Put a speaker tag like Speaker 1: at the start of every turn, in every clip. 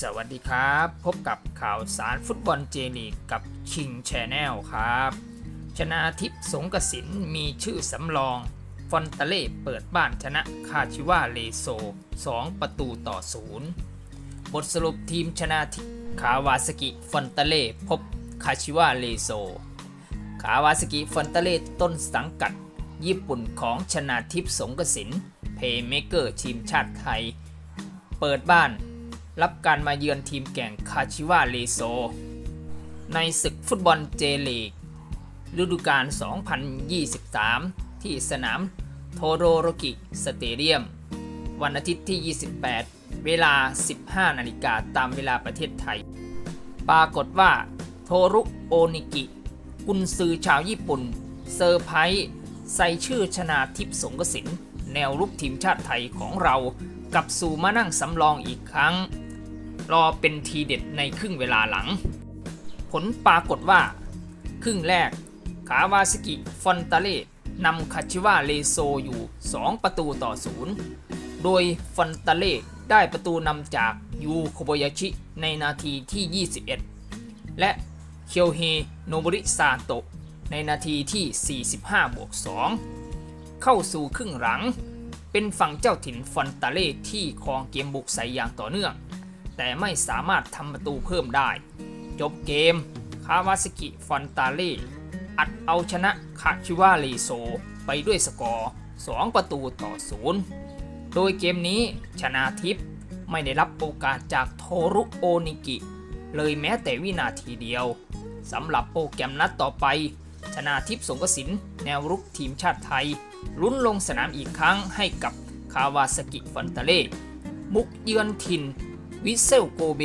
Speaker 1: สวัสดีครับ พบกับข่าวสารฟุตบอลเจลีกกับ King Channel ครับ ชนะทิพย์สงกสินมีชื่อสำรอง ฟอนตาเล่เปิดบ้านชนะคาชิวาเลโซ 2 ประตูต่อศูนย์บทสรุปทีมชนะทิพย์คาวาสกิฟอนตาเล่พบคาชิวาเลโซคาวาสกิฟอนตาเล่ต้นสังกัด ญี่ปุ่นของชนาทิพย์สงกสินเพย์เมเกอร์ทีมชาติไทย เปิดบ้าน รับการมาเยือนทีมแก่งคาชิวาเลโซ ในศึกฟุตบอลเจลีกฤดูกาล 2023 ที่สนามโทโรโรกิสเตเดียม วันอาทิตย์ที่ 28 เวลา 15 นาฬิกาตามเวลาประเทศไทย ปรากฏว่าโทรุโอนิกิ กุนซือชาวญี่ปุ่น เซอร์ไพรส์ใส่ชื่อชนาทิพย์สงกสิน แนวรุกทีมชาติไทยของเรา กลับสู่มานั่งสำรองอีกครั้ง รอเป็นทีเด็ดในครึ่งเวลาหลัง ผลปรากฏว่า ครึ่งแรก คาวาสกิฟอนตาเล่นำคาชิวาเลโซอยู่ 2 ประตูต่อศูนย์โดยฟอนตาเล่ได้ประตูนำจากยูโคโบยาชิในนาทีที่ 21 และเคียวเฮโนบุริซาโตะในนาทีที่ 45บวก2เข้าสู่ครึ่งหลัง เป็นฝั่งเจ้าถิ่นฟอนตาเล่ที่ครองเกมบุกใส่อย่างต่อเนื่อง แต่ไม่สามารถทำประตูเพิ่มได้ จบเกม คาวาสกิฟอนตาเล่อัดเอาชนะคาชิวาเลโซ ไปด้วยสกอร์ 2 ประตูต่อศูนย์โดยเกมนี้ชนาทิพย์ไม่ได้รับโอกาสจากโทรุโอนิกิ เลยแม้แต่วินาทีเดียวสำหรับโปรแกรมนัดต่อไป ชนาทิพย์สงกสินแนวรุกทีมชาติไทย ลุ้นลงสนามอีกครั้งให้กับคาวาสกิฟอนตาเล่บุกเยือนถิ่น วิเซลโกเบ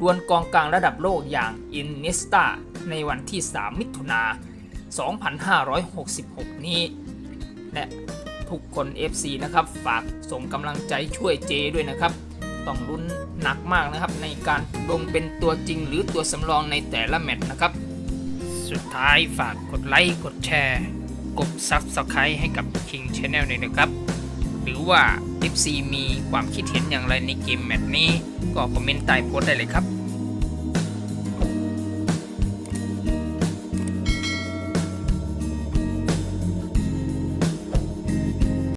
Speaker 1: ดวลกองกลางระดับโลกอย่างอินเนสตาในวันที่ 3 มิถุนา 2566 นี้ และทุกคน FC นะครับ ฝากส่งกำลังใจช่วยเจด้วยนะครับ ต้องลุ้นหนักมากนะครับในการลงเป็นตัวจริงหรือตัวสำรองในแต่ละแมตช์นะครับ สุดท้ายฝากกดไลค์ กดแชร์ กด Subscribe ให้กับ King Channel เลยนะครับ หรือว่า FC มีความคิดเห็นอย่างไรในเกมแมตช์นี้ ก็คอมเมนต์ใต้โพสต์ได้เลยครับ